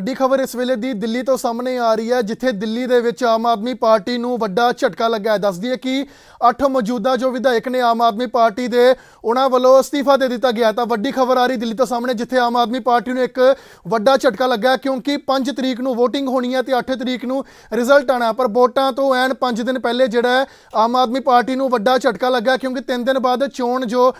ਵੱਡੀ ਖਬਰ ਇਸ ਵੇਲੇ ਦੀ ਦਿੱਲੀ ਤੋਂ ਸਾਹਮਣੇ ਆ ਰਹੀ ਹੈ, ਜਿੱਥੇ ਦਿੱਲੀ ਦੇ ਵਿੱਚ ਆਮ ਆਦਮੀ ਪਾਰਟੀ ਨੂੰ ਵੱਡਾ ਝਟਕਾ ਲੱਗਾ ਹੈ। ਦੱਸਦੀ ਹੈ ਕਿ ਅੱਠ ਮੌਜੂਦਾ ਜੋ ਵਿਧਾਇਕ ਨੇ ਆਮ ਆਦਮੀ ਪਾਰਟੀ ਦੇ, ਉਹਨਾਂ ਵੱਲੋਂ ਅਸਤੀਫਾ ਦੇ ਦਿੱਤਾ ਗਿਆ ਤਾਂ ਵੱਡੀ ਖਬਰ ਆ ਰਹੀ ਦਿੱਲੀ ਤੋਂ ਸਾਹਮਣੇ, ਜਿੱਥੇ ਆਮ ਆਦਮੀ ਪਾਰਟੀ ਨੂੰ ਇੱਕ ਵੱਡਾ ਝਟਕਾ ਲੱਗਾ ਕਿਉਂਕਿ 5 ਤਰੀਕ ਨੂੰ VOTING ਹੋਣੀ ਹੈ ਤੇ 8 ਤਰੀਕ ਨੂੰ ਰਿਜ਼ਲਟ ਆਣਾ ਪਰ ਵੋਟਾਂ ਤੋਂ ਐਨ 5 ਦਿਨ ਪਹਿਲੇ ਜਿਹੜਾ ਹੈ, ਆਮ ਆਦਮੀ ਪਾਰਟੀ ਨੂੰ ਵੱਡਾ ਝਟਕਾ ਲੱਗਾ ਕਿਉਂਕਿ 3 ਦਿਨ ਬਾਅਦ ਚੋਣ ਜੋ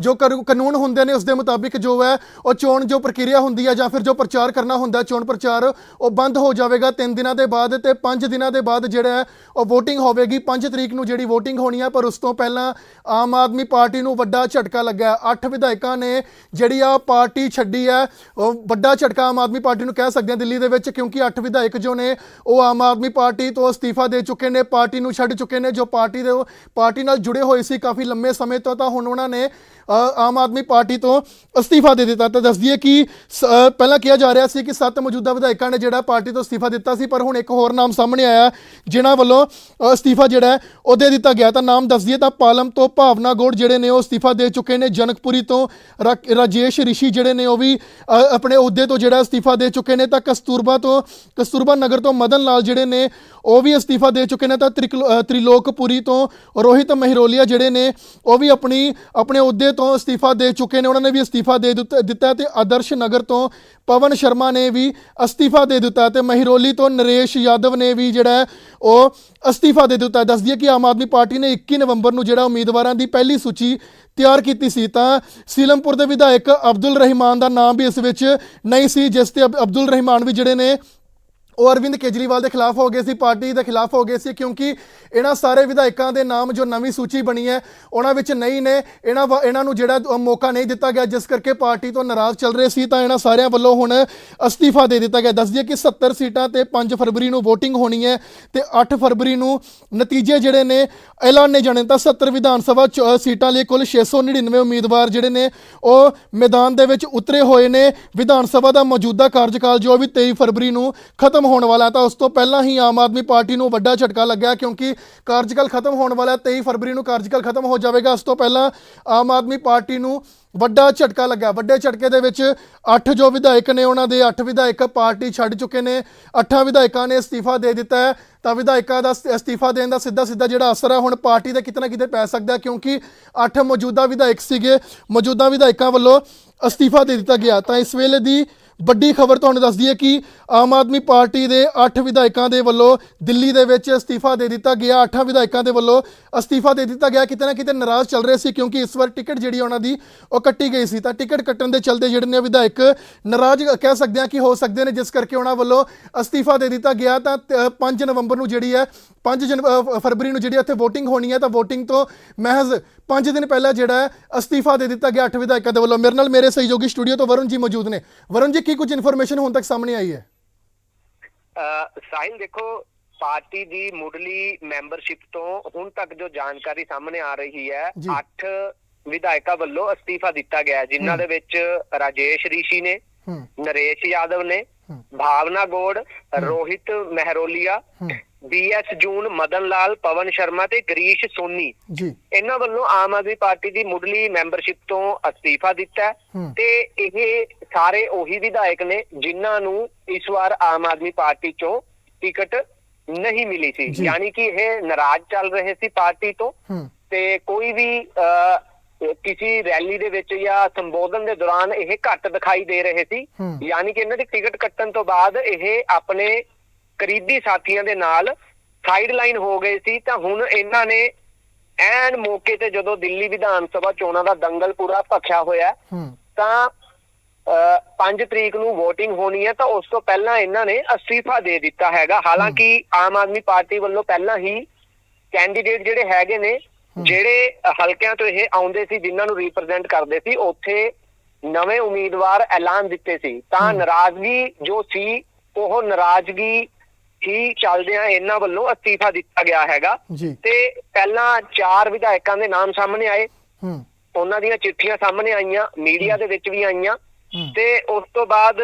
ਜੋ ਕਾਰੂ- ਕਾਨੂੰਨ ਹੁੰਦੇ ਨੇ, ਉਸ ਦੇ ਮੁਤਾਬਿਕ ਜੋ ਹੈ, ਉਹ ਚੋਣ ਜੋ ਪ੍ਰਕਿਰਿਆ ਹੁੰਦੀ ਹੈ ਜਾਂ ਫਿਰ ਜੋ ਪ੍ਰਚਾਰ ਕਰਨਾ ਹੁੰਦਾ ਚੋਣ ਪ੍ਰਚਾਰ, ਉਹ ਬੰਦ ਹੋ ਜਾਵੇਗਾ 3 ਦਿਨਾਂ ਦੇ ਬਾਅਦ ਤੇ 5 ਦਿਨਾਂ ਦੇ ਬਾਅਦ ਜਿਹੜਾ ਹੈ, ਉਹ VOTING ਹੋਵੇਗੀ। 5 ਤਰੀਕ ਨੂੰ ਜਿਹੜੀ VOTING ਹੋਣੀ ਹੈ ਪਰ ਉਸ ਤੋਂ ਪਹਿਲਾਂ ਆਮ ਆਦਮੀ ਪਾਰਟੀ ਨੂੰ ਵੱਡਾ ਝਟਕਾ ਲੱਗਾ ਹੈ 8 ਵਿਧਾਇਕਾਂ ਨੇ ਜਿਹੜੀ ਆ ਪਾਰਟੀ ਛੱਡੀ ਹੈ, ਉਹ ਵੱਡਾ ਝਟਕਾ ਆਮ ਆਦਮੀ ਪਾਰਟੀ ਨੂੰ ਕਹਿ ਸਕਦੇ ਹਾਂ ਦਿੱਲੀ ਦੇ ਵਿੱਚ, ਕਿਉਂਕਿ 8 ਵਿਧਾਇਕ ਜੋ ਨੇ, ਉਹ ਆਮ ਆਦਮੀ ਪਾਰਟੀ ਤੋਂ ਅਸਤੀਫਾ ਦੇ ਚੁੱਕੇ ਨੇ, ਪਾਰਟੀ ਨੂੰ ਛੱਡ ਚੁੱਕੇ ਨੇ, ਜੋ ਪਾਰਟੀ ਦੇ, ਪਾਰਟੀ ਨਾਲ ਜੁੜੇ ਹੋਏ ਸੀ ਕਾਫੀ ਲੰਮੇ ਸਮੇਂ ਤੋਂ, ਤਾਂ ਹੁਣ ਉਹਨਾਂ ਨੇ ਆਮ ਆਦਮੀ ਪਾਰਟੀ ਤੋਂ ਅਸਤੀਫਾ ਦੇ ਦਿੱਤਾ। ਤਾਂ ਦੱਸ ਦਈਏ ਕਿ, ਸ- ਪਹਿਲਾਂ ਕਿਹਾ ਜਾ ਰਿਹਾ ਸੀ ਕਿ ਸੱਤ ਮੌਜੂਦਾ ਵਿਧਾਇਕਾਂ ਨੇ ਜਿਹੜਾ ਪਾਰਟੀ ਤੋਂ ਅਸਤੀਫਾ ਦਿੱਤਾ ਸੀ, ਪਰ ਹੁਣ ਇੱਕ ਹੋਰ ਨਾਮ ਸਾਹਮਣੇ ਆਇਆ, ਜਿਨ੍ਹਾਂ ਵੱਲੋਂ ਅਸਤੀਫਾ ਜਿਹੜਾ ਉਹ ਦੇ ਦਿੱਤਾ ਗਿਆ। ਤਾਂ ਨਾਮ ਦੱਸ ਦਈਏ ਤਾਂ ਪਾਲਮ ਤੋਂ ਭਾਵਨਾ ਗੋੜ ਜਿਹੜੇ ਨੇ, ਉਹ ਅਸਤੀਫਾ ਦੇ ਚੁੱਕੇ ਨੇ। ਜਨਕਪੁਰੀ ਤੋਂ ਰਾ- ਰਾਜੇਸ਼ ਰਿਸ਼ੀ ਜਿਹੜੇ ਨੇ, ਉਹ ਵੀ ਆਪਣੇ ਅਹੁਦੇ ਤੋਂ ਜਿਹੜਾ ਅਸਤੀਫਾ ਦੇ ਚੁੱਕੇ ਨੇ। ਤਾਂ ਕਸਤੂਰਬਾ ਤੋਂ, ਕਸਤੂਰਬਾ ਨਗਰ ਤੋਂ ਮਦਨ ਲਾਲ ਜਿਹੜੇ ਨੇ, ਉਹ ਵੀ ਅਸਤੀਫਾ ਦੇ ਚੁੱਕੇ ਨੇ। ਤਾਂ ਤ੍ਰਿਕਲ- ਤ੍ਰਿਲੋਕਪੁਰੀ ਤੋਂ ਰੋਹਿਤ ਮਹਿਰੋਲੀਆ ਜਿਹੜੇ ਨੇ, ਉਹ ਵੀ ਆਪਣੀ, ਆਪਣੇ ਅਹੁਦੇ ਤੋਂ ਅਸਤੀਫਾ ਦੇ ਚੁੱਕੇ ਨੇ, ਉਹਨਾਂ ਨੇ ਵੀ ਅਸਤੀਫਾ ਦੇ ਦਿੱਤਾ ਦਿੱਤਾ ਹੈ ਤੇ ਆਦਰਸ਼ ਨਗਰ ਤੋਂ ਪਵਨ ਸ਼ਰਮਾ ਨੇ ਵੀ ਅਸਤੀਫਾ ਦੇ ਦਿੱਤਾ ਹੈ ਤੇ ਮਹਿਰੋਲੀ ਤੋਂ ਨਰੇਸ਼ ਯਾਦਵ ਨੇ ਵੀ ਜਿਹੜਾ ਉਹ ਅਸਤੀਫਾ ਦੇ ਦਿੱਤਾ ਹੈ। ਦੱਸ ਦਈਏ ਕਿ ਆਮ ਆਦਮੀ ਪਾਰਟੀ ਨੇ 21 ਨਵੰਬਰ ਨੂੰ ਜਿਹੜਾ ਉਮੀਦਵਾਰਾਂ ਦੀ ਪਹਿਲੀ ਸੂਚੀ ਤਿਆਰ ਕੀਤੀ ਸੀ, ਤਾਂ ਸੀਲਮਪੁਰ ਦੇ ਵਿਧਾਇਕ ਅਬਦੁਲ ਰਹਿਮਾਨ ਦਾ ਨਾਮ ਵੀ ਇਸ ਵਿੱਚ ਨਹੀਂ ਸੀ, ਜਿਸ ਤੇ ਅਬਦੁਲ ਰਹਿਮਾਨ ਵੀ ਜਿਹੜੇ ਨੇ ਉਹ ਅਰਵਿੰਦ ਕੇਜਰੀਵਾਲ ਦੇ ਖਿਲਾਫ ਹੋ ਗਏ ਸੀ, ਪਾਰਟੀ ਦੇ ਖਿਲਾਫ ਹੋ ਗਏ ਸੀ, ਕਿਉਂਕਿ ਇਹਨਾਂ ਸਾਰੇ ਵਿਧਾਇਕਾਂ ਦੇ ਨਾਮ ਜੋ ਨਵੀਂ ਸੂਚੀ ਬਣੀ ਹੈ, ਉਹਨਾਂ ਵਿੱਚ ਨਹੀਂ ਨੇ, ਇਹਨਾਂ ਵਾ- ਇਹਨਾਂ ਨੂੰ ਜਿਹੜਾ ਮੌਕਾ ਨਹੀਂ ਦਿੱਤਾ ਗਿਆ, ਜਿਸ ਕਰਕੇ ਪਾਰਟੀ ਤੋਂ ਨਾਰਾਜ਼ ਚੱਲ ਰਹੇ ਸੀ, ਤਾਂ ਇਹਨਾਂ ਸਾਰਿਆਂ ਵੱਲੋਂ ਹੁਣ ਅਸਤੀਫਾ ਦੇ ਦਿੱਤਾ ਗਿਆ। ਦੱਸ ਦਈਏ ਕਿ 70 ਸੀਟਾਂ ਤੇ 5 ਫਰਵਰੀ ਨੂੰ VOTING ਹੋਣੀ ਹੈ ਤੇ 8 ਫਰਵਰੀ ਨੂੰ ਨਤੀਜੇ ਜਿਹੜੇ ਨੇ, ਐਲਾਨੇ ਜਾਣੇ ਤਾਂ 70 ਵਿਧਾਨ ਸਭਾ ਚ- ਸੀਟਾਂ ਲਈ ਕੁੱਲ 699 ਉਮੀਦਵਾਰ ਜਿਹੜੇ ਨੇ, ਉਹ ਮੈਦਾਨ ਦੇ ਵਿੱਚ ਉਤਰੇ ਹੋਏ ਨੇ। ਵਿਧਾਨ ਸਭਾ ਦਾ ਮੌਜੂਦਾ ਕਾਰਜਕਾਲ ਜੋ ਵੀ 23 ਫਰਵਰੀ ਨੂੰ ਖਤਮ ਖਤਮ ਹੋਣ ਵਾਲਾ ਹੈ ਤਾਂ ਉਸ ਤੋਂ ਪਹਿਲਾਂ ਹੀ ਆਮ ਆਦਮੀ ਪਾਰਟੀ ਨੂੰ ਵੱਡਾ ਝਟਕਾ ਲੱਗਿਆ ਕਿਉਂਕਿ ਕਾਰਜਕਾਲ ਖਤਮ ਹੋਣ ਵਾਲਾ ਹੈ 23 ਫਰਵਰੀ ਨੂੰ ਕਾਰਜਕਾਲ ਖਤਮ ਹੋ ਜਾਵੇਗਾ। ਉਸ ਤੋਂ ਪਹਿਲਾਂ ਆਮ ਆਦਮੀ ਪਾਰਟੀ ਨੂੰ ਵੱਡਾ ਝਟਕਾ ਲੱਗਾ ਵੱਡੇ ਝਟਕੇ ਦੇ ਵਿੱਚ 8 ਜੋ ਵਿਧਾਇਕ ਨੇ, ਉਹਨਾਂ ਦੇ 8 ਵਿਧਾਇਕ ਪਾਰਟੀ ਛੱਡ ਚੁੱਕੇ ਨੇ। 8 ਵਿਧਾਇਕਾਂ ਨੇ ਅਸਤੀਫਾ ਦੇ ਦਿੱਤਾ ਹੈ। ਤਾਂ ਵਿਧਾਇਕਾਂ ਦਾ ਅਸਤੀਫਾ ਦੇਣ ਦਾ ਸਿੱਧਾ ਸਿੱਧਾ ਜਿਹੜਾ ਅਸਰ ਹੈ, ਹੁਣ ਪਾਰਟੀ ਤੇ ਕਿਤਨਾ ਕਿਤੇ ਪੈ ਸਕਦਾ ਕਿਉਂਕਿ 8 ਮੌਜੂਦਾ ਵਿਧਾਇਕ ਸੀਗੇ। ਮੌਜੂਦਾ ਵਿਧਾਇਕਾਂ ਵੱਲੋਂ ਅਸਤੀਫਾ ਦੇ ਦਿੱਤਾ ਗਿਆ। ਤਾਂ ਇਸ ਵੇਲੇ ਦੀ ਵੱਡੀ ਖਬਰ ਤੁਹਾਨੂੰ ਦੱਸਦੀ ਹੈ ਕਿ ਆਮ ਆਦਮੀ ਪਾਰਟੀ ਦੇ 8 ਵਿਧਾਇਕਾਂ ਦੇ ਵੱਲੋਂ ਦਿੱਲੀ ਦੇ ਵਿੱਚ ਅਸਤੀਫਾ ਦੇ ਦਿੱਤਾ ਗਿਆ। 8 ਵਿਧਾਇਕਾਂ ਦੇ ਵੱਲੋਂ ਅਸਤੀਫਾ ਦੇ ਦਿੱਤਾ ਗਿਆ। ਕਿਤੇ ਨਾ ਕਿਤੇ ਨਾਰਾਜ਼ ਚੱਲ ਰਹੇ ਸੀ ਕਿਉਂਕਿ ਇਸ ਵਾਰ ਟਿਕਟ ਜਿਹੜੀ ਉਹਨਾਂ ਦੀ ਉਹ ਕੱਟੀ ਗਈ ਸੀ। ਤਾਂ ਟਿਕਟ ਕੱਟਣ ਦੇ ਚਲਦੇ ਜਿਹੜੇ ਨੇ ਵਿਧਾਇਕ ਨਾਰਾਜ਼ ਕਹਿ ਸਕਦੇ ਆ ਕਿ ਹੋ ਸਕਦੇ ਨੇ, ਜਿਸ ਕਰਕੇ ਉਹਨਾਂ ਵੱਲੋਂ ਅਸਤੀਫਾ ਦੇ ਦਿੱਤਾ ਗਿਆ। ਤਾਂ 5 ਨਵੰਬਰ ਨੂੰ ਜਿਹੜੀ ਹੈ 5 ਜਨ ਫਰਵਰੀ ਨੂੰ ਜਿਹੜੀ ਉੱਥੇ VOTING ਹੋਣੀ ਹੈ ਤਾਂ VOTING ਤੋਂ ਮਹਿਜ਼ 5 ਦਿਨ ਪਹਿਲਾਂ ਜਿਹੜਾ ਹੈ ਅਸਤੀਫਾ ਦੇ ਦਿੱਤਾ ਗਿਆ 8 ਵਿਧਾਇਕਾਂ ਦੇ ਵੱਲੋਂ। ਮੇਰੇ ਨਾਲ ਮੇਰੇ ਸਹਿਯੋਗੀ ਸਟੂਡੀਓ ਤੋਂ ਵਰੁਣ ਜੀ ਮੌਜੂਦ ਨੇ। ਵਰੁਣ ਜੀ ਕੀ ਕੁਝ ਇਨਫੋਰਮੇਸ਼ਨ ਹੁਣ ਤੱਕ ਸਾਹਮਣੇ ਆਈ ਹੈ? ਸਾਹਿਲ ਦੇਖੋ ਪਾਰਟੀ ਦੀ ਮੁੱਢਲੀ ਮੈਂਬਰਸ਼ਿਪ ਤੋਂ ਹੁਣ ਤੱਕ ਜੋ ਜਾਣਕਾਰੀ ਸਾਹਮਣੇ ਆ ਰਹੀ ਹੈ ਜੀ। 8 ਵਿਧਾਇਕਾਂ ਵੱਲੋਂ ਅਸਤੀਫਾ ਦਿੱਤਾ ਗਿਆ ਜਿਨ੍ਹਾਂ ਦੇ ਵਿੱਚ ਰਾਜੇਸ਼ ਰਿਸ਼ੀ ਨੇ ਨਰੇਸ਼ ਯਾਦਵ ਨੇ। ਭਾਵਨਾ ਗੌੜ ਰੋਹਿਤ ਮਹਿਰੋਲੀਆ ਹੂੰ। ਬੀਐਸ ਜੂਨ ਮਦਨ ਲਾਲ ਪਵਨ ਸ਼ਰਮਾ ਤੇ ਗਰੀਸ਼ ਸੋਨੀ। ਜੀ। ਇਹਨਾਂ ਵੱਲੋਂ ਆਮ ਆਦਮੀ ਪਾਰਟੀ ਦੀ ਮੁੱਢਲੀ ਮੈਂਬਰਸ਼ਿਪ ਤੋਂ ਅਸਤੀਫਾ ਦਿੱਤਾ ਤੇ ਇਹ ਸਾਰੇ ਉਹੀ ਵਿਧਾਇਕ ਨੇ ਜਿਨ੍ਹਾਂ ਨੂੰ ਇਸ ਵਾਰ ਆਮ ਆਦਮੀ ਪਾਰਟੀ ਚੋਂ ਟਿਕਟ ਨਹੀਂ ਮਿਲੀ ਸੀ। ਯਾਨੀ ਕਿ ਇਹ ਨਾਰਾਜ਼ ਚੱਲ ਰਹੇ ਸੀ ਪਾਰਟੀ ਤੋਂ। ਤੇ ਕੋਈ ਵੀ ਕਿਸੇ ਰੈਲੀ ਦੇ ਵਿੱਚ ਜਾਂ ਸੰਬੋਧਨ ਦੇ ਦੌਰਾਨ ਇਹ ਘੱਟ ਦਿਖਾਈ ਦੇ ਰਹੇ ਸੀ। ਯਾਨੀ ਕਿ ਇਹਨਾਂ ਦੀ ਟਿਕਟ ਕੱਟਣ ਤੋਂ ਬਾਅਦ ਇਹ ਆਪਣੇ ਕਰੀਬੀ ਸਾਥੀਆਂ ਦੇ ਨਾਲ ਸਾਈਡ ਲਾਈਨ ਹੋ ਗਏ ਸੀ। ਤਾਂ ਹੁਣ ਇਹਨਾਂ ਨੇ ਐਨ ਮੌਕੇ ਤੇ ਜਦੋਂ ਦਿੱਲੀ ਵਿਧਾਨ ਸਭਾ ਚੋਣਾਂ ਦਾ ਦੰਗਲ ਪੂਰਾ ਭਖਿਆ ਹੋਇਆ ਤਾਂ 5 ਤਰੀਕ ਨੂੰ VOTING ਹੋਣੀ ਹੈ ਤਾਂ ਉਸ ਤੋਂ ਪਹਿਲਾਂ ਇਹਨਾਂ ਨੇ ਅਸਤੀਫਾ ਦੇ ਦਿੱਤਾ ਹੈਗਾ। ਹਾਲਾਂਕਿ ਆਮ ਆਦਮੀ ਪਾਰਟੀ ਵੱਲੋਂ ਪਹਿਲਾਂ ਹੀ ਕੈਂਡੀਡੇਟ ਜਿਹੜੇ ਹੈਗੇ ਨੇ ਜਿਹੜੇ ਹਲਕਿਆਂ ਤੋਂ ਇਹ ਆਉਂਦੇ ਸੀ ਜਿਨ੍ਹਾਂ ਨੂੰ ਰਿਪਰੈਜ਼ੈਂਟ ਕਰਦੇ ਸੀ ਉੱਥੇ ਨਵੇਂ ਉਮੀਦਵਾਰ ਐਲਾਨ ਦਿੱਤੇ ਸੀ। ਤਾਂ ਨਾਰਾਜ਼ਗੀ ਜੋ ਸੀ ਉਹ ਨਾਰਾਜ਼ਗੀ ਹੀ ਚੱਲਦਿਆਂ ਇਹਨਾਂ ਵੱਲੋਂ ਅਸਤੀਫਾ ਦਿੱਤਾ ਗਿਆ ਹੈਗਾ। ਤੇ ਪਹਿਲਾਂ ਚਾਰ ਵਿਧਾਇਕਾਂ ਦੇ ਨਾਮ ਸਾਹਮਣੇ ਆਏ। ਉਹਨਾਂ ਦੀਆਂ ਚਿੱਠੀਆਂ ਸਾਹਮਣੇ ਆਈਆਂ ਮੀਡੀਆ ਦੇ ਵਿੱਚ ਵੀ ਆਈਆਂ। ਤੇ ਉਸ ਤੋਂ ਬਾਅਦ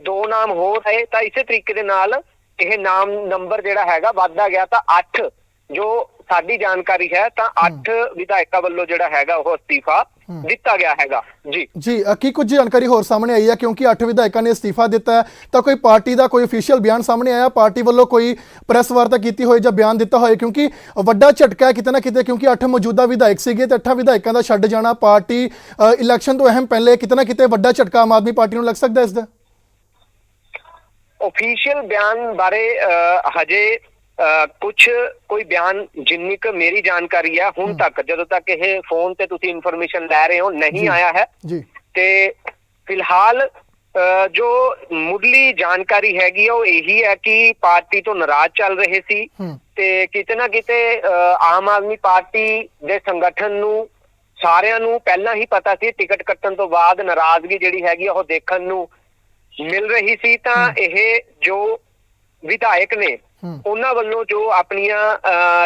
ਦੋ ਨਾਮ ਹੋਰ ਆਏ ਤਾਂ ਇਸੇ ਤਰੀਕੇ ਦੇ ਨਾਲ ਇਹ ਨਾਮ ਨੰਬਰ ਜਿਹੜਾ ਹੈਗਾ ਵੱਧਦਾ ਗਿਆ ਤਾਂ 8 ਜੋ ਸਾਡੀ ਜਾਣਕਾਰੀ ਹੈ ਤਾਂ 8 ਵਿਧਾਇਕਾਂ ਵੱਲੋਂ ਜਿਹੜਾ ਹੈਗਾ ਉਹ ਅਸਤੀਫਾ ਦਿੱਤਾ ਗਿਆ ਹੈਗਾ। ਜੀ। ਜੀ ਕੀ ਕੁਝ ਜਾਣਕਾਰੀ ਹੋਰ ਸਾਹਮਣੇ ਆਈ ਹੈ? ਕਿਉਂਕਿ 8 ਵਿਧਾਇਕਾਂ ਨੇ ਅਸਤੀਫਾ ਦਿੱਤਾ ਹੈ ਤਾਂ ਕੋਈ ਪਾਰਟੀ ਦਾ ਕੋਈ ਅਫੀਸ਼ੀਅਲ ਬਿਆਨ ਸਾਹਮਣੇ ਆਇਆ? ਪਾਰਟੀ ਵੱਲੋਂ ਕੋਈ ਪ੍ਰੈਸ ਵਾਰਤਾ ਕੀਤੀ ਹੋਈ ਜਾਂ ਬਿਆਨ ਦਿੱਤਾ ਹੋਇਆ? ਕਿਉਂਕਿ ਵੱਡਾ ਝਟਕਾ ਹੈ ਕਿਤੇ ਨਾ ਕਿਤੇ ਕਿਉਂਕਿ 8 ਮੌਜੂਦਾ ਵਿਧਾਇਕ ਸੀਗੇ ਤੇ 8 ਵਿਧਾਇਕਾਂ ਦਾ ਛੱਡ ਜਾਣਾ ਪਾਰਟੀ ਇਲੈਕਸ਼ਨ ਤੋਂ ਅਹਿਮ ਪਹਿਲੇ ਕਿਤੇ ਨਾ ਕਿਤੇ ਵੱਡਾ ਝਟਕਾ ਆਮ ਆਦਮੀ ਪਾਰਟੀ ਨੂੰ ਲੱਗ ਸਕਦਾ ਇਸ ਦਾ? ਅਫੀਸ਼ੀਅਲ ਬਿਆਨ ਬਾਰੇ ਹਜੇ ਕੁਝ ਕੋਈ ਬਿਆਨ ਜਿੰਨੀ ਕੁ ਮੇਰੀ ਜਾਣਕਾਰੀ ਹੈ ਹੁਣ ਤੱਕ ਜਦੋਂ ਤੱਕ ਇਹ ਫੋਨ ਤੇ ਤੁਸੀਂ ਇਨਫੋਰਮੇਸ਼ਨ ਲੈ ਰਹੇ ਹੋ ਨਹੀਂ। ਆਇਆ ਹੈ। ਜੀ। ਤੇ ਫਿਲਹਾਲ ਜੋ ਮੁੱਢਲੀ ਜਾਣਕਾਰੀ ਹੈਗੀ ਉਹ ਇਹੀ ਹੈ ਕਿ ਪਾਰਟੀ ਤੋਂ ਨਾਰਾਜ਼ ਚੱਲ ਰਹੇ ਸੀ। ਤੇ ਕਿਤੇ ਨਾ ਕਿਤੇ ਆਮ ਆਦਮੀ ਪਾਰਟੀ ਦੇ ਸੰਗਠਨ ਨੂੰ ਸਾਰਿਆਂ ਨੂੰ ਪਹਿਲਾਂ ਹੀ ਪਤਾ ਸੀ ਟਿਕਟ ਕੱਟਣ ਤੋਂ ਬਾਅਦ ਨਾਰਾਜ਼ਗੀ ਜਿਹੜੀ ਹੈਗੀ ਉਹ ਦੇਖਣ ਨੂੰ ਮਿਲ ਰਹੀ ਸੀ। ਤਾਂ ਇਹ ਜੋ ਵਿਧਾਇਕ ਨੇ ਉਹਨਾਂ ਵੱਲੋਂ ਜੋ ਆਪਣੀਆਂ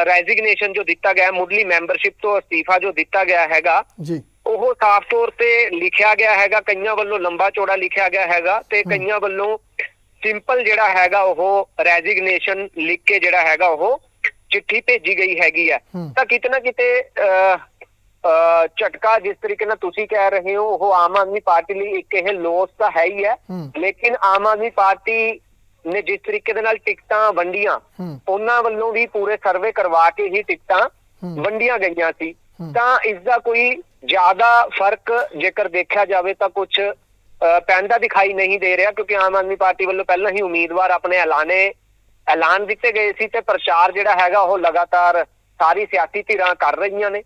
ਰੈਜ਼ਿਗਨੇਸ਼ਨ ਜੋ ਦਿੱਤਾ ਗਿਆ ਮੁੱਢਲੀ ਮੈਂਬਰਸ਼ਿਪ ਤੋਂ ਅਸਤੀਫਾ ਜੋ ਦਿੱਤਾ ਗਿਆ ਹੈਗਾ ਜੀ। ਉਹ ਸਾਫ਼ ਤੌਰ ਤੇ ਲਿਖਿਆ ਗਿਆ ਹੈਗਾ ਕਈਆਂ ਵੱਲੋਂ ਲੰਬਾ ਚੌੜਾ ਲਿਖਿਆ ਗਿਆ ਹੈਗਾ ਤੇ ਕਈਆਂ ਵੱਲੋਂ ਸਿੰਪਲ ਜਿਹੜਾ ਹੈਗਾ ਉਹ ਰੈਜ਼ਿਗਨੇਸ਼ਨ ਲਿਖ ਕੇ ਜਿਹੜਾ ਹੈਗਾ ਉਹ ਚਿੱਠੀ ਭੇਜੀ ਗਈ ਹੈਗੀ ਹੈ। ਤਾਂ ਕਿਤੇ ਨਾ ਕਿਤੇ ਝਟਕਾ ਜਿਸ ਤਰੀਕੇ ਨਾਲ ਤੁਸੀਂ ਕਹਿ ਰਹੇ ਹੋ ਉਹ ਆਮ ਆਦਮੀ ਪਾਰਟੀ ਲਈ ਇੱਕ ਇਹ ਲੋਸ ਤਾਂ ਹੀ ਹੈ ਹੂੰ। ਲੇਕਿਨ ਆਮ ਆਦਮੀ ਪਾਰਟੀ ਨੇ ਜਿਸ ਤਰੀਕੇ ਦੇ ਨਾਲ ਟਿਕਟਾਂ ਵੰਡੀਆਂ ਉਹਨਾਂ ਵੱਲੋਂ ਵੀ ਪੂਰੇ ਸਰਵੇ ਕਰਵਾ ਕੇ ਹੀ ਟਿਕਟਾਂ। ਵੰਡੀਆਂ ਗਈਆਂ ਸੀ। ਤਾਂ ਇਸ ਦਾ ਕੋਈ ਜ਼ਿਆਦਾ ਫ਼ਰਕ ਜੇਕਰ ਦੇਖਿਆ ਜਾਵੇ ਤਾਂ ਕੁਝ ਪੈਂਦਾ ਦਿਖਾਈ ਨਹੀਂ ਦੇ ਰਿਹਾ ਕਿਉਂਕਿ ਆਮ ਆਦਮੀ ਪਾਰਟੀ ਵੱਲੋਂ ਪਹਿਲਾਂ ਹੀ ਉਮੀਦਵਾਰ ਆਪਣੇ ਐਲਾਨੇ ਐਲਾਨ ਦਿੱਤੇ ਗਏ ਸੀ ਤੇ ਪ੍ਰਚਾਰ ਜਿਹੜਾ ਹੈਗਾ ਉਹ ਲਗਾਤਾਰ ਸਾਰੀ ਸਿਆਸੀ ਧਿਰਾਂ ਕਰ ਰਹੀਆਂ ਨੇ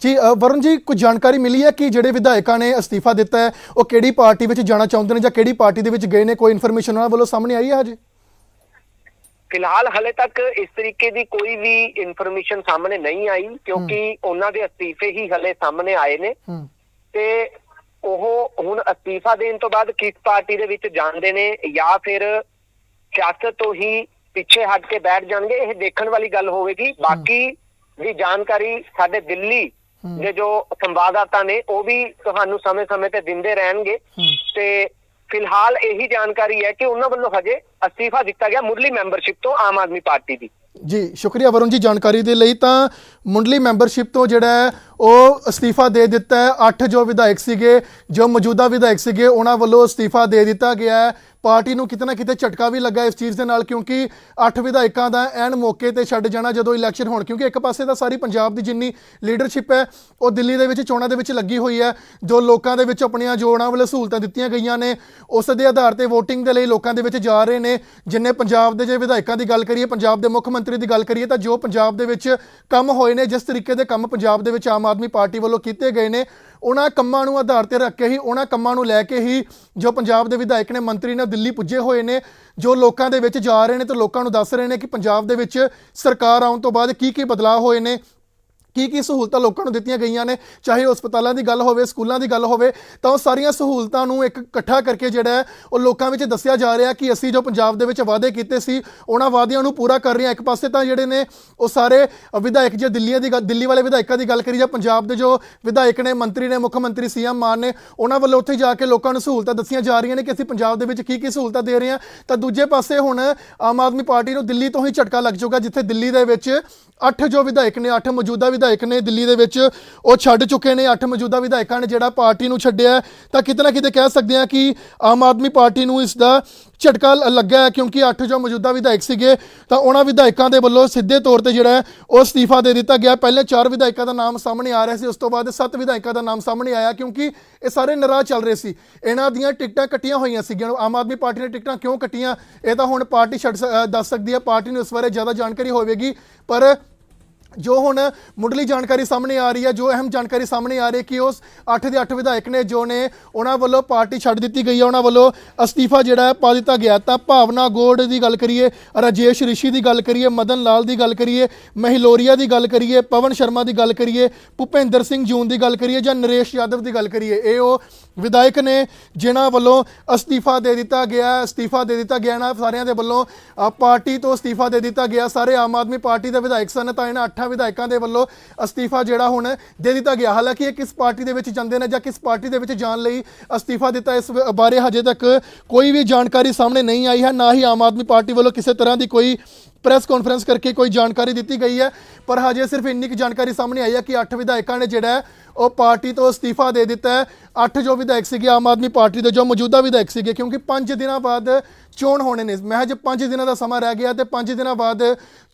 ਜੀ ਵਰੁਣ ਜੀ ਕੁਝ ਜਾਣਕਾਰੀ ਮਿਲੀ ਹੈ ਕਿ ਜਿਹੜੇ ਵਿਧਾਇਕਾਂ ਨੇ ਅਸਤੀਫਾ ਦਿੱਤਾ ਹੈ ਉਹ ਕਿਹੜੀ ਪਾਰਟੀ ਵਿੱਚ ਜਾਣਾ ਚਾਹੁੰਦੇ ਨੇ ਜਾਂ ਕਿਹੜੀ ਪਾਰਟੀ ਦੇ ਵਿੱਚ ਗਏ ਨੇ? ਕੋਈ ਇਨਫੋਰਮੇਸ਼ਨ ਉਹਨਾਂ ਵੱਲੋਂ ਸਾਹਮਣੇ ਆਈ ਹੈ ਹਜੇ? ਫਿਲਹਾਲ ਹਲੇ ਤੱਕ ਇਸ ਤਰੀਕੇ ਦੀ ਕੋਈ ਵੀ ਇਨਫੋਰਮੇਸ਼ਨ ਸਾਹਮਣੇ ਨਹੀਂ ਆਈ ਕਿਉਂਕਿ ਉਹਨਾਂ ਦੇ ਅਸਤੀਫੇ ਹੀ ਹਲੇ ਸਾਹਮਣੇ ਆਏ ਨੇ। ਹੂੰ। ਤੇ ਉਹ ਹੁਣ ਅਸਤੀਫਾ ਦੇਣ ਤੋਂ ਬਾਅਦ ਕਿਸ ਪਾਰਟੀ ਦੇ ਵਿੱਚ ਜਾਂਦੇ ਨੇ ਜਾਂ ਫਿਰ ਸਿਆਸਤ ਤੋਂ ਹੀ ਪਿੱਛੇ ਹਟ ਕੇ ਬੈਠ ਜਾਣਗੇ ਇਹ ਦੇਖਣ ਵਾਲੀ ਗੱਲ ਹੋਵੇਗੀ। ਬਾਕੀ ਦੀ ਜਾਣਕਾਰੀ ਸਾਡੇ ਦਿੱਲੀ। ਦੇ ਜੋ ਸੰਵਾਦਦਾਤਾ ਨੇ ਉਹ ਵੀ ਤੁਹਾਨੂੰ ਸਮੇਂ-ਸਮੇਂ ਤੇ ਦਿੰਦੇ ਰਹਿਣਗੇ। ਤੇ ਫਿਲਹਾਲ ਇਹੀ ਜਾਣਕਾਰੀ ਹੈ ਕਿ ਉਹਨਾਂ ਵੱਲੋਂ ਹਜੇ ਅਸਤੀਫਾ ਦਿੱਤਾ ਗਿਆ ਮੁੱਢਲੀ ਮੈਂਬਰਸ਼ਿਪ ਤੋਂ ਆਮ ਆਦਮੀ ਪਾਰਟੀ ਦੀ। ਜੀ ਸ਼ੁਕਰੀਆ ਵਰੁਣ ਜੀ ਜਾਣਕਾਰੀ ਦੇ ਲਈ। ਤਾਂ ਮੁੰਡਲੀ ਮੈਂਬਰਸ਼ਿਪ ਤੋਂ ਜਿਹੜਾ ਉਹ ਅਸਤੀਫਾ ਦੇ ਦਿੱਤਾ ਹੈ। ਅੱਠ ਜੋ ਵਿਧਾਇਕ ਸੀਗੇ, ਜੋ ਮੌਜੂਦਾ ਵਿਧਾਇਕ ਸੀਗੇ, ਉਹਨਾਂ ਵੱਲੋਂ ਅਸਤੀਫਾ ਦੇ ਦਿੱਤਾ ਗਿਆ ਹੈ। ਪਾਰਟੀ ਨੂੰ ਕਿਤੇ ਨਾ ਕਿਤੇ ਝਟਕਾ ਵੀ ਲੱਗਾ ਇਸ ਚੀਜ਼ ਦੇ ਨਾਲ, ਕਿਉਂਕਿ ਅੱਠ ਵਿਧਾਇਕਾਂ ਦਾ ਐਨ ਮੌਕੇ ਤੇ ਛੱਡ ਜਾਣਾ ਜਦੋਂ ਇਲੈਕਸ਼ਨ ਹੋਣ, ਕਿਉਂਕਿ ਇੱਕ ਪਾਸੇ ਤਾਂ ਸਾਰੀ ਪੰਜਾਬ ਦੀ ਜਿੰਨੀ ਲੀਡਰਸ਼ਿਪ ਹੈ, ਉਹ ਦਿੱਲੀ ਦੇ ਵਿੱਚ, ਚੋਣਾਂ ਦੇ ਵਿੱਚ ਲੱਗੀ ਹੋਈ ਹੈ। ਜੋ ਲੋਕਾਂ ਦੇ ਵਿੱਚ ਆਪਣੀਆਂ ਜੋ ਉਹਨਾਂ ਵੱਲੋਂ ਸਹੂਲਤਾਂ ਦਿੱਤੀਆਂ ਗਈਆਂ ਨੇ, ਉਸ ਦੇ ਆਧਾਰ ਤੇ VOTING ਦੇ ਲਈ ਲੋਕਾਂ ਦੇ ਵਿੱਚ ਜਾ ਰਹੇ ਨੇ। ਜਿੰਨੇ ਪੰਜਾਬ ਦੇ ਜੇ ਵਿਧਾਇਕਾਂ ਦੀ ਗੱਲ ਕਰੀਏ, ਪੰਜਾਬ ਦੇ ਮੁੱਖ ਮੰਤਰੀ ਦੀ ਗੱਲ ਕਰੀਏ, ਤਾਂ ਜੋ ਪੰਜਾਬ ਦੇ ਵਿੱਚ ਕੰਮ ਹੋਏ ਨੇ, ਜਿਸ ਤਰੀਕੇ ਦੇ ਕੰਮ ਪੰਜਾਬ ਦੇ ਵਿੱਚ ਆਮ ਆਦਮੀ ਪਾਰਟੀ ਵੱਲੋਂ ਕੀਤੇ ਗਏ ਨੇ। ਉਹਨਾਂ ਕੰਮਾਂ ਨੂੰ ਆਧਾਰ ਤੇ ਰੱਖ ਕੇ ਹੀ, ਉਹਨਾਂ ਕੰਮਾਂ ਨੂੰ ਲੈ ਕੇ ਹੀ ਜੋ ਪੰਜਾਬ ਦੇ ਵਿਧਾਇਕ ਨੇ, ਮੰਤਰੀ ਨੇ ਦਿੱਲੀ ਪੁੱਜੇ ਹੋਏ ਨੇ, ਜੋ ਲੋਕਾਂ ਦੇ ਵਿੱਚ ਜਾ ਰਹੇ ਨੇ ਤੇ ਲੋਕਾਂ ਨੂੰ ਦੱਸ ਰਹੇ ਨੇ ਕਿ ਪੰਜਾਬ ਦੇ ਵਿੱਚ ਸਰਕਾਰ ਆਉਣ ਤੋਂ ਬਾਅਦ ਕੀ ਕੀ ਬਦਲਾਅ ਹੋਏ ਨੇ ਕੀ ਕੀ ਸਹੂਲਤਾਂ ਲੋਕਾਂ ਨੂੰ ਦਿੱਤੀਆਂ ਗਈਆਂ ਨੇ, ਚਾਹੇ ਉਹ ਹਸਪਤਾਲਾਂ ਦੀ ਗੱਲ ਹੋਵੇ, ਸਕੂਲਾਂ ਦੀ ਗੱਲ ਹੋਵੇ, ਤਾਂ ਉਹ ਸਾਰੀਆਂ ਸਹੂਲਤਾਂ ਨੂੰ ਇੱਕ ਇਕੱਠਾ ਕਰਕੇ ਜਿਹੜਾ ਉਹ ਲੋਕਾਂ ਵਿੱਚ ਦੱਸਿਆ ਜਾ ਰਿਹਾ ਕਿ ਅਸੀਂ ਜੋ ਪੰਜਾਬ ਦੇ ਵਿੱਚ ਵਾਅਦੇ ਕੀਤੇ ਸੀ, ਉਹਨਾਂ ਵਾਅਦਿਆਂ ਨੂੰ ਪੂਰਾ ਕਰ ਰਹੇ ਹਾਂ। ਇੱਕ ਪਾਸੇ ਤਾਂ ਜਿਹੜੇ ਨੇ, ਉਹ ਸਾਰੇ ਵਿਧਾਇਕ ਜੇ ਦਿੱਲੀ ਦੀ ਗੱਲ- ਦਿੱਲੀ ਵਾਲੇ ਵਿਧਾਇਕਾਂ ਦੀ ਗੱਲ ਕਰੀ, ਜਾਂ ਪੰਜਾਬ ਦੇ ਜੋ ਵਿਧਾਇਕ ਨੇ, ਮੰਤਰੀ ਨੇ, ਮੁੱਖ ਮੰਤਰੀ ਸੀਐਮ ਮਾਨ ਨੇ, ਉਹਨਾਂ ਵੱਲੋਂ ਉੱਥੇ ਜਾ ਕੇ ਲੋਕਾਂ ਨੂੰ ਸਹੂਲਤਾਂ ਦੱਸੀਆਂ ਜਾ ਰਹੀਆਂ ਨੇ ਕਿ ਅਸੀਂ ਪੰਜਾਬ ਦੇ ਵਿੱਚ ਕੀ ਕੀ ਸਹੂਲਤਾਂ ਦੇ ਰਹੇ ਹਾਂ। ਤਾਂ ਦੂਜੇ ਪਾਸੇ ਹੁਣ ਆਮ ਆਦਮੀ ਪਾਰਟੀ ਨੂੰ ਦਿੱਲੀ ਤੋਂ ਹੀ ਝਟਕਾ ਲੱਗ ਚੁੱਕਾ ਜਿੱਥੇ ਦਿੱਲੀ ਦੇ ਵਿੱਚ ਅੱਠ ਜੋ ਵਿਧਾਇਕ ਨੇ, ਅੱਠ ਮੌਜੂਦਾ ਵਿਧਾਇਕ ਨੇ ਦਿੱਲੀ ਦੇ ਵਿੱਚ, ਉਹ ਛੱਡ ਚੁੱਕੇ ਨੇ। ਅੱਠ ਮੌਜੂਦਾ ਵਿਧਾਇਕਾਂ ਨੇ ਜਿਹੜਾ ਪਾਰਟੀ ਨੂੰ ਛੱਡਿਆ ਤਾਂ ਕਿਤੇ ਨਾ ਕਿਤੇ ਕਹਿ ਸਕਦੇ ਹਾਂ ਕਿ ਆਮ ਆਦਮੀ ਪਾਰਟੀ ਨੂੰ ਇਸ ਦਾ ਝਟਕਾ ਲ- ਲੱਗਾ ਕਿਉਂਕਿ ਅੱਠ ਜੋ ਮੌਜੂਦਾ ਵਿਧਾਇਕ ਸੀਗੇ, ਤਾਂ ਉਹਨਾਂ ਵਿਧਾਇਕਾਂ ਦੇ ਵੱਲੋਂ ਸਿੱਧੇ ਤੌਰ ਤੇ ਜਿਹੜਾ ਉਹ ਅਸਤੀਫਾ ਦੇ ਦਿੱਤਾ ਗਿਆ। ਪਹਿਲੇ ਚਾਰ ਵਿਧਾਇਕਾਂ ਦਾ ਨਾਮ ਸਾਹਮਣੇ ਆ ਰਿਹਾ ਸੀ, ਉਸ ਤੋਂ ਬਾਅਦ ਸੱਤ ਵਿਧਾਇਕਾਂ ਦਾ ਨਾਮ ਸਾਹਮਣੇ ਆਇਆ, ਕਿਉਂਕਿ ਇਹ ਸਾਰੇ ਨਰਾਜ਼ ਚੱਲ ਰਹੇ ਸੀ। ਇਹਨਾਂ ਦੀਆਂ ਟਿਕਟਾਂ ਕੱਟੀਆਂ ਹੋਈਆਂ ਸੀਗੀਆਂ ਆਮ ਆਦਮੀ ਪਾਰਟੀ ਨੇ ਟਿਕਟਾਂ ਕਿਉਂ ਕੱਟੀਆਂ? ਇਹ ਤਾਂ ਹੁਣ ਪਾਰਟੀ ਛੱਡ ਸ- ਦੱਸ ਸਕਦੀ ਹੈ, ਪਾਰਟੀ ਨੂੰ ਇਸ ਬਾਰੇ ਜ਼ਿਆਦਾ ਜਾਣਕਾਰੀ ਹੋਵੇਗੀ, ਪਰ ਜੋ ਹੁਣ ਮੁੱਢਲੀ ਜਾਣਕਾਰੀ ਸਾਹਮਣੇ ਆ ਰਹੀ ਹੈ, ਜੋ ਅਹਿਮ ਜਾਣਕਾਰੀ ਸਾਹਮਣੇ ਆ ਰਹੀ ਹੈ ਕਿ ਉਸ 8 ਦੇ 8 ਵਿਧਾਇਕ ਨੇ, ਜੋ ਨੇ ਉਹਨਾਂ ਵੱਲੋਂ ਪਾਰਟੀ ਛੱਡ ਦਿੱਤੀ ਗਈ ਹੈ, ਉਹਨਾਂ ਵੱਲੋਂ ਅਸਤੀਫਾ ਜਿਹੜਾ ਹੈ ਪਾ ਦਿੱਤਾ ਗਿਆ ਤਾਂ ਭਾਵਨਾ ਗੋੜ ਦੀ ਗੱਲ ਕਰੀਏ, ਰਾਜੇਸ਼ ਰਿਸ਼ੀ ਦੀ ਗੱਲ ਕਰੀਏ, ਮਦਨ ਲਾਲ ਦੀ ਗੱਲ ਕਰੀਏ, ਮਹਿਲੋਰੀਆ ਦੀ ਗੱਲ ਕਰੀਏ, ਪਵਨ ਸ਼ਰਮਾ ਦੀ ਗੱਲ ਕਰੀਏ, ਭੁਪਿੰਦਰ ਸਿੰਘ ਜੂਨ ਦੀ ਗੱਲ ਕਰੀਏ ਜਾਂ ਨਰੇਸ਼ ਯਾਦਵ ਦੀ ਗੱਲ ਕਰੀਏ, ਇਹ ਉਹ ਵਿਧਾਇਕ ਨੇ ਜਿਨ੍ਹਾਂ ਵੱਲੋਂ ਅਸਤੀਫਾ ਦੇ ਦਿੱਤਾ ਗਿਆ ਅਸਤੀਫਾ ਦੇ ਦਿੱਤਾ ਗਿਆ ਨਾ ਸਾਰਿਆਂ ਦੇ ਵੱਲੋਂ ਪਾਰਟੀ ਤੋਂ ਅਸਤੀਫਾ ਦੇ ਦਿੱਤਾ ਗਿਆ। ਸਾਰੇ ਆਮ ਆਦਮੀ ਪਾਰਟੀ ਦੇ ਵਿਧਾਇਕ ਸਨ, ਤਾਂ ਇਹਨਾਂ ਅੱਠਾਂ ਵਿਧਾਇਕਾਂ ਦੇ ਵੱਲੋਂ ਅਸਤੀਫਾ ਜਿਹੜਾ ਹੁਣ ਦੇ ਦਿੱਤਾ ਗਿਆ। ਹਾਲਾਂਕਿ ਇਹ ਕਿਸ ਪਾਰਟੀ ਦੇ ਵਿੱਚ ਜਾਂਦੇ ਨੇ ਜਾਂ ਕਿਸ ਪਾਰਟੀ ਦੇ ਵਿੱਚ ਜਾਣ ਲਈ ਅਸਤੀਫਾ ਦਿੱਤਾ ਇਸ ਬਾਰੇ ਹਜੇ ਤੱਕ ਕੋਈ ਵੀ ਜਾਣਕਾਰੀ ਸਾਹਮਣੇ ਨਹੀਂ ਆਈ ਹੈ। ਨਾ ਹੀ ਆਮ ਆਦਮੀ ਪਾਰਟੀ ਵੱਲੋਂ ਕਿਸੇ ਤਰ੍ਹਾਂ ਦੀ ਕੋਈ ਪ੍ਰੈਸ ਕਾਨਫਰੰਸ ਕਰਕੇ ਕੋਈ ਜਾਣਕਾਰੀ ਦਿੱਤੀ ਗਈ ਹੈ, ਪਰ ਹਜੇ ਸਿਰਫ ਇੰਨੀ ਕੁ ਜਾਣਕਾਰੀ ਸਾਹਮਣੇ ਆਈ ਹੈ ਕਿ 8 ਵਿਧਾਇਕਾਂ ਨੇ ਜਿਹੜਾ ਉਹ ਪਾਰਟੀ ਤੋਂ ਅਸਤੀਫਾ ਦੇ ਦਿੱਤਾ ਹੈ। 8 ਜੋ ਵਿਧਾਇਕ ਸੀਗੇ, ਆਮ ਆਦਮੀ ਪਾਰਟੀ ਦੇ ਜੋ ਮੌਜੂਦਾ ਵਿਧਾਇਕ ਸੀਗੇ, ਕਿਉਂਕਿ 5 ਦਿਨਾਂ ਬਾਅਦ ਚੋਣ ਹੋਣੇ ਨੇ। ਮਹਿਜ 5 ਦਿਨਾਂ ਦਾ ਸਮਾਂ ਰਹਿ ਗਿਆ ਤੇ 5 ਦਿਨਾਂ ਬਾਅਦ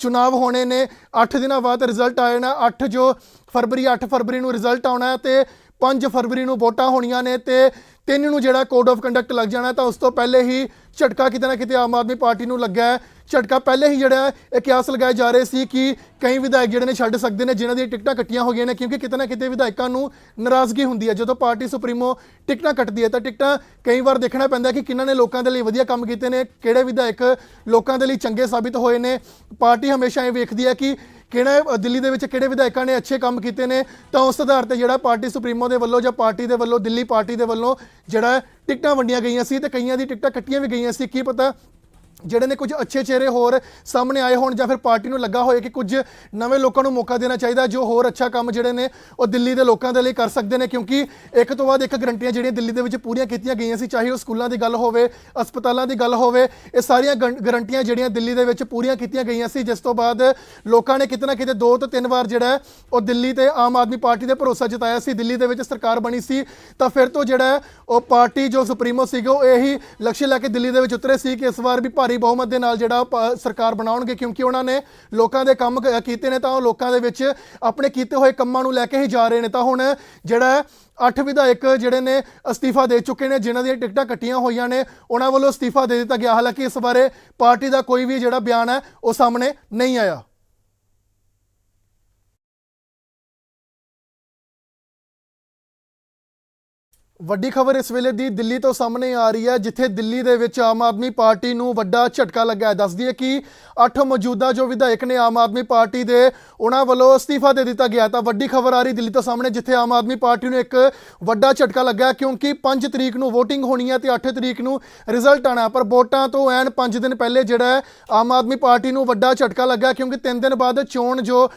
ਚੁਣਾਵ ਹੋਣੇ ਨੇ। 8 ਦਿਨਾਂ ਬਾਅਦ ਰਿਜ਼ਲਟ ਆਏ ਨਾ। 8 ਜੋ ਫਰਵਰੀ 8 ਫਰਵਰੀ ਨੂੰ ਰਿਜ਼ਲਟ ਆਉਣਾ ਹੈ ਤੇ 5 ਫਰਵਰੀ ਨੂੰ ਵੋਟਾਂ ਹੋਣੀਆਂ ਨੇ ਤੇ ਤਿੰਨ ਨੂੰ ਜਿਹੜਾ ਕੋਡ ਆਫ ਕੰਡਕਟ ਲੱਗ ਜਾਣਾ ਤਾਂ ਉਸ ਤੋਂ ਪਹਿਲੇ ਹੀ ਝਟਕਾ ਕਿਤੇ ਨਾ ਕਿਤੇ ਆਮ ਆਦਮੀ ਪਾਰਟੀ ਨੂੰ ਲੱਗਾ ਹੈ। ਝਟਕਾ ਪਹਿਲੇ ਹੀ ਜਿਹੜਾ ਇਹ ਕਿਆਸ ਲਗਾਏ ਜਾ ਰਹੇ ਸੀ ਕਿ ਕਈ ਵਿਧਾਇਕ ਜਿਹੜੇ ਨੇ ਛੱਡ ਸਕਦੇ ਨੇ, ਜਿਨ੍ਹਾਂ ਦੀਆਂ ਟਿਕਟਾਂ ਕੱਟੀਆਂ ਹੋ ਗਈਆਂ ਨੇ, ਕਿਉਂਕਿ ਕਿਤੇ ਨਾ ਕਿਤੇ ਵਿਧਾਇਕਾਂ ਨੂੰ ਨਾਰਾਜ਼ਗੀ ਹੁੰਦੀ ਹੈ। ਜਦੋਂ ਪਾਰਟੀ ਸੁਪਰੀਮੋ ਟਿਕਟਾਂ ਕੱਟਦੀ ਹੈ ਤਾਂ ਟਿਕਟਾਂ ਕਈ ਵਾਰ ਦੇਖਣਾ ਪੈਂਦਾ ਕਿ ਕਿਹਨਾਂ ਨੇ ਲੋਕਾਂ ਦੇ ਲਈ ਵਧੀਆ ਕੰਮ ਕੀਤੇ ਨੇ, ਕਿਹੜੇ ਵਿਧਾਇਕ ਲੋਕਾਂ ਦੇ ਲਈ ਚੰਗੇ ਸਾਬਿਤ ਹੋਏ ਨੇ। ਪਾਰਟੀ ਹਮੇਸ਼ਾ ਇਹ ਵੇਖਦੀ ਹੈ ਕਿ ਕਿਹੜੇ ਦਿੱਲੀ ਦੇ ਵਿੱਚ ਕਿਹੜੇ ਵਿਧਾਇਕਾਂ ਨੇ ਅੱਛੇ ਕੰਮ ਕੀਤੇ ਨੇ, ਤਾਂ ਉਸ ਆਧਾਰ ਤੇ ਜਿਹੜਾ ਪਾਰਟੀ ਸੁਪਰੀਮੋ ਦੇ ਵੱਲੋਂ ਜਾਂ ਪਾਰਟੀ ਦੇ ਵੱਲੋਂ, ਦਿੱਲੀ ਪਾਰਟੀ ਦੇ ਵੱਲੋਂ ਜਿਹੜਾ ਟਿਕਟਾਂ ਵੰਡੀਆਂ ਗਈਆਂ ਸੀ ਤੇ ਕਈਆਂ ਦੀ ਟਿਕਟਾਂ ਕੱਟੀਆਂ ਵੀ ਗਈਆਂ ਸੀ। ਕੀ ਪਤਾ ਜਿਹੜੇ ਨੇ ਕੁਝ ਅੱਛੇ ਚਿਹਰੇ ਹੋਰ ਸਾਹਮਣੇ ਆਏ ਹੋਣ ਜਾਂ ਫਿਰ ਪਾਰਟੀ ਨੂੰ ਲੱਗਾ ਹੋਏ ਕਿ ਕੁਝ ਨਵੇਂ ਲੋਕਾਂ ਨੂੰ ਮੌਕਾ ਦੇਣਾ ਚਾਹੀਦਾ, ਜੋ ਹੋਰ ਅੱਛਾ ਕੰਮ ਜਿਹੜੇ ਨੇ ਉਹ ਦਿੱਲੀ ਦੇ ਲੋਕਾਂ ਦੇ ਲਈ ਕਰ ਸਕਦੇ ਨੇ, ਕਿਉਂਕਿ ਇੱਕ ਤੋਂ ਬਾਅਦ ਇੱਕ ਗਰੰਟੀਆਂ ਜਿਹੜੀਆਂ ਦਿੱਲੀ ਦੇ ਵਿੱਚ ਪੂਰੀਆਂ ਕੀਤੀਆਂ ਗਈਆਂ ਸੀ, ਚਾਹੇ ਉਹ ਸਕੂਲਾਂ ਦੀ ਗੱਲ ਹੋਵੇ, ਹਸਪਤਾਲਾਂ ਦੀ ਗੱਲ ਹੋਵੇ, ਇਹ ਸਾਰੀਆਂ ਗੰ- ਗਰੰਟੀਆਂ ਜਿਹੜੀਆਂ ਦਿੱਲੀ ਦੇ ਵਿੱਚ ਪੂਰੀਆਂ ਕੀਤੀਆਂ ਗਈਆਂ ਸੀ, ਜਿਸ ਤੋਂ ਬਾਅਦ ਲੋਕਾਂ ਨੇ ਕਿਤੇ ਨਾ ਕਿਤੇ ਦੋ ਤੋਂ ਤਿੰਨ ਵਾਰ ਜਿਹੜਾ ਉਹ ਦਿੱਲੀ ਤੇ ਆਮ ਆਦਮੀ ਪਾਰਟੀ ਦੇ ਭਰੋਸਾ ਜਤਾਇਆ ਸੀ, ਦਿੱਲੀ ਦੇ ਵਿੱਚ ਸਰਕਾਰ ਬਣੀ ਸੀ, ਤਾਂ ਫਿਰ ਤੋਂ ਜਿਹੜਾ ਉਹ ਪਾਰਟੀ ਜੋ ਸੁਪਰੀਮੋ ਸੀਗੇ, ਉਹ ਇਹੀ ਲਕਸ਼ ਲੈ ਕੇ ਦਿੱਲੀ ਦੇ ਵਿੱਚ ਉਤਰੇ ਸੀ ਕਿ ਇਸ ਵਾਰ ਵੀ ਭਾਰੀ ਬਹੁਮਤ ਦੇ ਨਾਲ ਜਿਹੜਾ ਸਰਕਾਰ ਬਣਾਉਣਗੇ, ਕਿਉਂਕਿ ਉਹਨਾਂ ਨੇ ਲੋਕਾਂ ਦੇ ਕੰਮ ਕੀਤੇ ਨੇ ਤਾਂ ਉਹ ਲੋਕਾਂ ਦੇ ਵਿੱਚ ਆਪਣੇ ਕੀਤੇ ਹੋਏ ਕੰਮਾਂ ਨੂੰ ਲੈ ਕੇ ਹੀ ਜਾ ਰਹੇ ਨੇ। ਤਾਂ ਹੁਣ ਜਿਹੜਾ ਅੱਠ ਵਿਧਾਇਕ ਜਿਹੜੇ ਨੇ ਅਸਤੀਫਾ ਦੇ ਚੁੱਕੇ ਨੇ, ਜਿਨ੍ਹਾਂ ਦੀਆਂ ਟਿਕਟਾਂ ਕੱਟੀਆਂ ਹੋਈਆਂ ਨੇ, ਉਹਨਾਂ ਵੱਲੋਂ ਅਸਤੀਫਾ ਦੇ ਦਿੱਤਾ ਗਿਆ। ਹਾਲਾਂਕਿ ਇਸ ਬਾਰੇ ਪਾਰਟੀ ਦਾ ਕੋਈ ਵੀ ਜਿਹੜਾ ਬਿਆਨ ਹੈ, ਉਹ ਸਾਹਮਣੇ ਨਹੀਂ ਆਇਆ। ਵੱਡੀ ਖਬਰ ਇਸ ਵੇਲੇ ਦੀ ਦਿੱਲੀ ਤੋਂ ਸਾਹਮਣੇ ਆ ਰਹੀ ਹੈ, ਜਿੱਥੇ ਦਿੱਲੀ ਦੇ ਵਿੱਚ ਆਮ ਆਦਮੀ ਪਾਰਟੀ ਨੂੰ ਵੱਡਾ ਝਟਕਾ ਲੱਗਾ ਹੈ। ਦੱਸਦੀ ਹੈ ਕਿ ਅੱਠ ਮੌਜੂਦਾ ਜੋ ਵਿਧਾਇਕ ਨੇ ਆਮ ਆਦਮੀ ਪਾਰਟੀ ਦੇ, ਉਹਨਾਂ ਵੱਲੋਂ ਅਸਤੀਫਾ ਦੇ ਦਿੱਤਾ ਗਿਆ ਤਾਂ ਵੱਡੀ ਖਬਰ ਆ ਰਹੀ ਦਿੱਲੀ ਤੋਂ ਸਾਹਮਣੇ, ਜਿੱਥੇ ਆਮ ਆਦਮੀ ਪਾਰਟੀ ਨੂੰ ਇੱਕ ਵੱਡਾ ਝਟਕਾ ਲੱਗਾ ਕਿਉਂਕਿ 5 ਤਰੀਕ ਨੂੰ VOTING ਹੋਣੀ ਹੈ ਤੇ 8 ਤਰੀਕ ਨੂੰ ਰਿਜ਼ਲਟ ਆਣਾ ਪਰ ਵੋਟਾਂ ਤੋਂ ਐਨ 5 ਦਿਨ ਪਹਿਲੇ ਜਿਹੜਾ ਆਮ ਆਦਮੀ ਪਾਰਟੀ ਨੂੰ ਵੱਡਾ ਝਟਕਾ ਲੱਗਾ ਕਿਉਂਕਿ 3 ਦਿਨ ਬਾਅਦ ਚੋਣ ਜੋ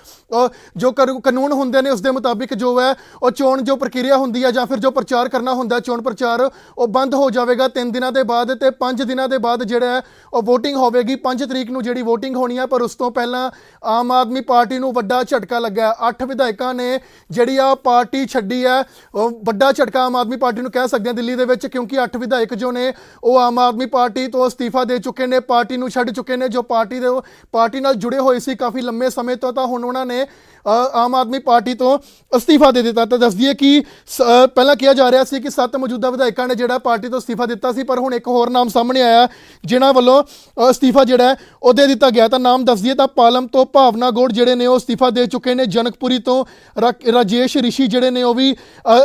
ਜੋ ਕਾਨੂ- ਕਾਨੂੰਨ ਹੁੰਦੇ ਨੇ, ਉਸ ਦੇ ਮੁਤਾਬਿਕ ਜੋ ਹੈ, ਉਹ ਚੋਣ ਜੋ ਪ੍ਰਕਿਰਿਆ ਹੁੰਦੀ ਹੈ ਜਾਂ ਫਿਰ ਜੋ ਪ੍ਰਚਾਰ ਕਰਨਾ ਹੁੰਦਾ ਚੋਣ ਪ੍ਰਚਾਰ, ਉਹ ਬੰਦ ਹੋ ਜਾਵੇਗਾ 3 ਦਿਨਾਂ ਦੇ ਬਾਅਦ ਤੇ 5 ਦਿਨਾਂ ਦੇ ਬਾਅਦ ਜਿਹੜਾ ਹੈ, ਉਹ VOTING ਹੋਵੇਗੀ। 5 ਤਰੀਕ ਨੂੰ ਜਿਹੜੀ VOTING ਹੋਣੀ ਹੈ ਪਰ ਉਸ ਤੋਂ ਪਹਿਲਾਂ ਆਮ ਆਦਮੀ ਪਾਰਟੀ ਨੂੰ ਵੱਡਾ ਝਟਕਾ ਲੱਗਾ ਹੈ 8 ਵਿਧਾਇਕਾਂ ਨੇ ਜਿਹੜੀ ਆ ਪਾਰਟੀ ਛੱਡੀ ਹੈ, ਉਹ ਵੱਡਾ ਝਟਕਾ ਆਮ ਆਦਮੀ ਪਾਰਟੀ ਨੂੰ ਕਹਿ ਸਕਦੇ ਹਾਂ ਦਿੱਲੀ ਦੇ ਵਿੱਚ, ਕਿਉਂਕਿ 8 ਵਿਧਾਇਕ ਜੋ ਨੇ, ਉਹ ਆਮ ਆਦਮੀ ਪਾਰਟੀ ਤੋਂ ਅਸਤੀਫਾ ਦੇ ਚੁੱਕੇ ਨੇ, ਪਾਰਟੀ ਨੂੰ ਛੱਡ ਚੁੱਕੇ ਨੇ, ਜੋ ਪਾਰਟੀ ਦੇ ਪਾਰਟੀ ਨਾਲ ਜੁੜੇ ਹੋਏ ਸੀ ਕਾਫੀ ਲੰਮੇ ਸਮੇਂ ਤੋਂ, ਤਾਂ ਹੁਣ ਉਹਨਾਂ ਨੇ ਆਮ ਆਦਮੀ ਪਾਰਟੀ ਤੋਂ ਅਸਤੀਫਾ ਦੇ ਦਿੱਤਾ। ਤਾਂ ਦੱਸ ਦਈਏ ਕਿ ਪਹਿਲਾਂ ਕਿਹਾ ਜਾ ਰਿਹਾ ਸੀ ਕਿ ਸੱਤ ਮੌਜੂਦਾ ਵਿਧਾਇਕਾਂ ਨੇ ਜਿਹੜਾ ਪਾਰਟੀ ਤੋਂ ਅਸਤੀਫਾ ਦਿੱਤਾ ਸੀ, ਪਰ ਹੁਣ ਇੱਕ ਹੋਰ ਨਾਮ ਸਾਹਮਣੇ ਆਇਆ, ਜਿਨ੍ਹਾਂ ਵੱਲੋਂ ਅਸਤੀਫਾ ਜਿਹੜਾ ਉਹ ਦੇ ਦਿੱਤਾ ਗਿਆ। ਤਾਂ ਨਾਮ ਦੱਸ ਦਈਏ ਤਾਂ ਪਾਲਮ ਤੋਂ ਭਾਵਨਾ ਗੋੜ ਜਿਹੜੇ ਨੇ ਉਹ ਅਸਤੀਫਾ ਦੇ ਚੁੱਕੇ ਨੇ। ਜਨਕਪੁਰੀ ਤੋਂ ਰਾਜੇਸ਼ ਰਿਸ਼ੀ ਜਿਹੜੇ ਨੇ ਉਹ ਵੀ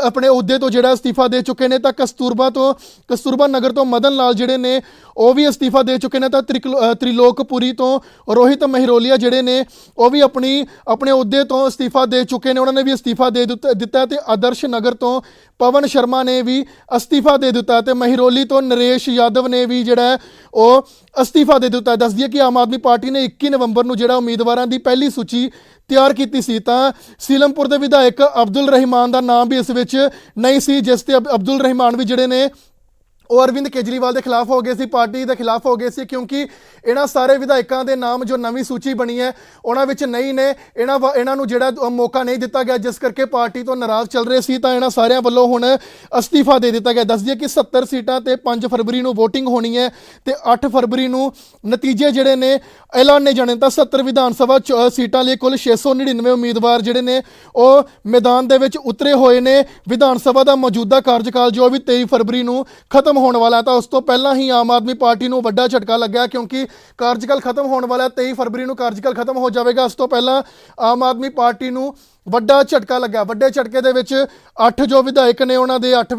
ਆਪਣੇ ਅਹੁਦੇ ਤੋਂ ਜਿਹੜਾ ਅਸਤੀਫਾ ਦੇ ਚੁੱਕੇ ਨੇ। ਤਾਂ ਕਸਤੂਰਬਾ ਤੋਂ, ਕਸਤੂਰਬਾ ਨਗਰ ਤੋਂ ਮਦਨ ਲਾਲ ਜਿਹੜੇ ਨੇ, ਉਹ ਵੀ ਅਸਤੀਫਾ ਦੇ ਚੁੱਕੇ ਨੇ। ਤਾਂ ਤ੍ਰਿਕਲੋ- ਤ੍ਰਿਲੋਕਪੁਰੀ ਤੋਂ ਰੋਹਿਤ ਮਹਿਰੋਲੀਆ ਜਿਹੜੇ ਨੇ, ਉਹ ਵੀ ਆਪਣੀ, ਆਪਣੇ ਅਹੁਦੇ ਤੋਂ ਅਸਤੀਫਾ ਦੇ ਚੁੱਕੇ ਨੇ। ਉਹਨਾਂ ਨੇ ਵੀ ਅਸਤੀਫਾ ਦੇ ਦਿੱਤਾ ਦਿੱਤਾ ਤੇ ਆਦਰਸ਼ ਨਗਰ ਤੋਂ ਪਵਨ ਸ਼ਰਮਾ ਨੇ ਵੀ ਅਸਤੀਫਾ ਦੇ ਦਿੱਤਾ ਤੇ ਮਹਿਰੋਲੀ ਤੋਂ ਨਰੇਸ਼ ਯਾਦਵ ਨੇ ਵੀ ਜਿਹੜਾ ਉਹ ਅਸਤੀਫਾ ਦੇ ਦਿੱਤਾ। ਦੱਸਦੀ ਹੈ ਕਿ ਆਮ ਆਦਮੀ ਪਾਰਟੀ ਨੇ 21 ਨਵੰਬਰ ਨੂੰ ਜਿਹੜਾ ਉਮੀਦਵਾਰਾਂ ਦੀ ਪਹਿਲੀ ਸੂਚੀ ਤਿਆਰ ਕੀਤੀ ਸੀ, ਤਾਂ ਸੀਲਮਪੁਰ ਦੇ ਵਿਧਾਇਕ ਅਬਦੁਲ ਰਹਿਮਾਨ ਦਾ ਨਾਮ ਵੀ ਇਸ ਵਿੱਚ ਨਹੀਂ ਸੀ, ਜਿਸ ਤੇ ਅਬ- ਅਬਦੁਲ ਰਹਿਮਾਨ ਵੀ ਜਿਹੜੇ ਨੇ ਉਹ ਅਰਵਿੰਦ ਕੇਜਰੀਵਾਲ ਦੇ ਖਿਲਾਫ ਹੋ ਗਏ ਸੀ, ਪਾਰਟੀ ਦੇ ਖਿਲਾਫ ਹੋ ਗਏ ਸੀ, ਕਿਉਂਕਿ ਇਹਨਾਂ ਸਾਰੇ ਵਿਧਾਇਕਾਂ ਦੇ ਨਾਮ ਜੋ ਨਵੀਂ ਸੂਚੀ ਬਣੀ ਹੈ, ਉਹਨਾਂ ਵਿੱਚ ਨਹੀਂ ਨੇ, ਇਹਨਾਂ ਵਾ- ਇਹਨਾਂ ਨੂੰ ਜਿਹੜਾ ਮੌਕਾ ਨਹੀਂ ਦਿੱਤਾ ਗਿਆ, ਜਿਸ ਕਰਕੇ ਪਾਰਟੀ ਤੋਂ ਨਾਰਾਜ਼ ਚੱਲ ਰਹੇ ਸੀ, ਤਾਂ ਇਹਨਾਂ ਸਾਰਿਆਂ ਵੱਲੋਂ ਹੁਣ ਅਸਤੀਫਾ ਦੇ ਦਿੱਤਾ ਗਿਆ। ਦੱਸ ਦਈਏ ਕਿ 70 ਸੀਟਾਂ ਤੇ 5 ਫਰਵਰੀ ਨੂੰ VOTING ਹੋਣੀ ਹੈ ਤੇ 8 ਫਰਵਰੀ ਨੂੰ ਨਤੀਜੇ ਜਿਹੜੇ ਨੇ, ਐਲਾਨੇ ਜਾਣੇ ਤਾਂ 70 ਵਿਧਾਨ ਸਭਾ ਚ- ਸੀਟਾਂ ਲਈ ਕੁੱਲ 699 ਉਮੀਦਵਾਰ ਜਿਹੜੇ ਨੇ, ਉਹ ਮੈਦਾਨ ਦੇ ਵਿੱਚ ਉਤਰੇ ਹੋਏ ਨੇ। ਵਿਧਾਨ ਸਭਾ ਦਾ ਮੌਜੂਦਾ ਕਾਰਜਕਾਲ ਜੋ ਵੀ 23 ਫਰਵਰੀ ਨੂੰ ਖਤਮ ਹੋਣ ਵਾਲਾ ਤਾਂ ਉਸ ਤੋਂ ਪਹਿਲਾਂ ਹੀ ਆਮ ਆਦਮੀ ਪਾਰਟੀ ਨੂੰ ਵੱਡਾ ਝਟਕਾ ਲੱਗਿਆ, ਕਿਉਂਕਿ ਕਾਰਜਕਾਲ ਖਤਮ ਹੋਣ ਵਾਲਾ ਹੈ 23 ਫਰਵਰੀ ਨੂੰ ਕਾਰਜਕਾਲ ਖਤਮ ਹੋ ਜਾਵੇਗਾ। ਉਸ ਤੋਂ ਪਹਿਲਾਂ ਆਮ ਆਦਮੀ ਪਾਰਟੀ ਨੂੰ ਵੱਡਾ ਝਟਕਾ ਲੱਗਾ ਵੱਡੇ ਝਟਕੇ ਦੇ ਵਿੱਚ 8 ਜੋ ਵਿਧਾਇਕ ਨੇ, ਉਹਨਾਂ ਦੇ 8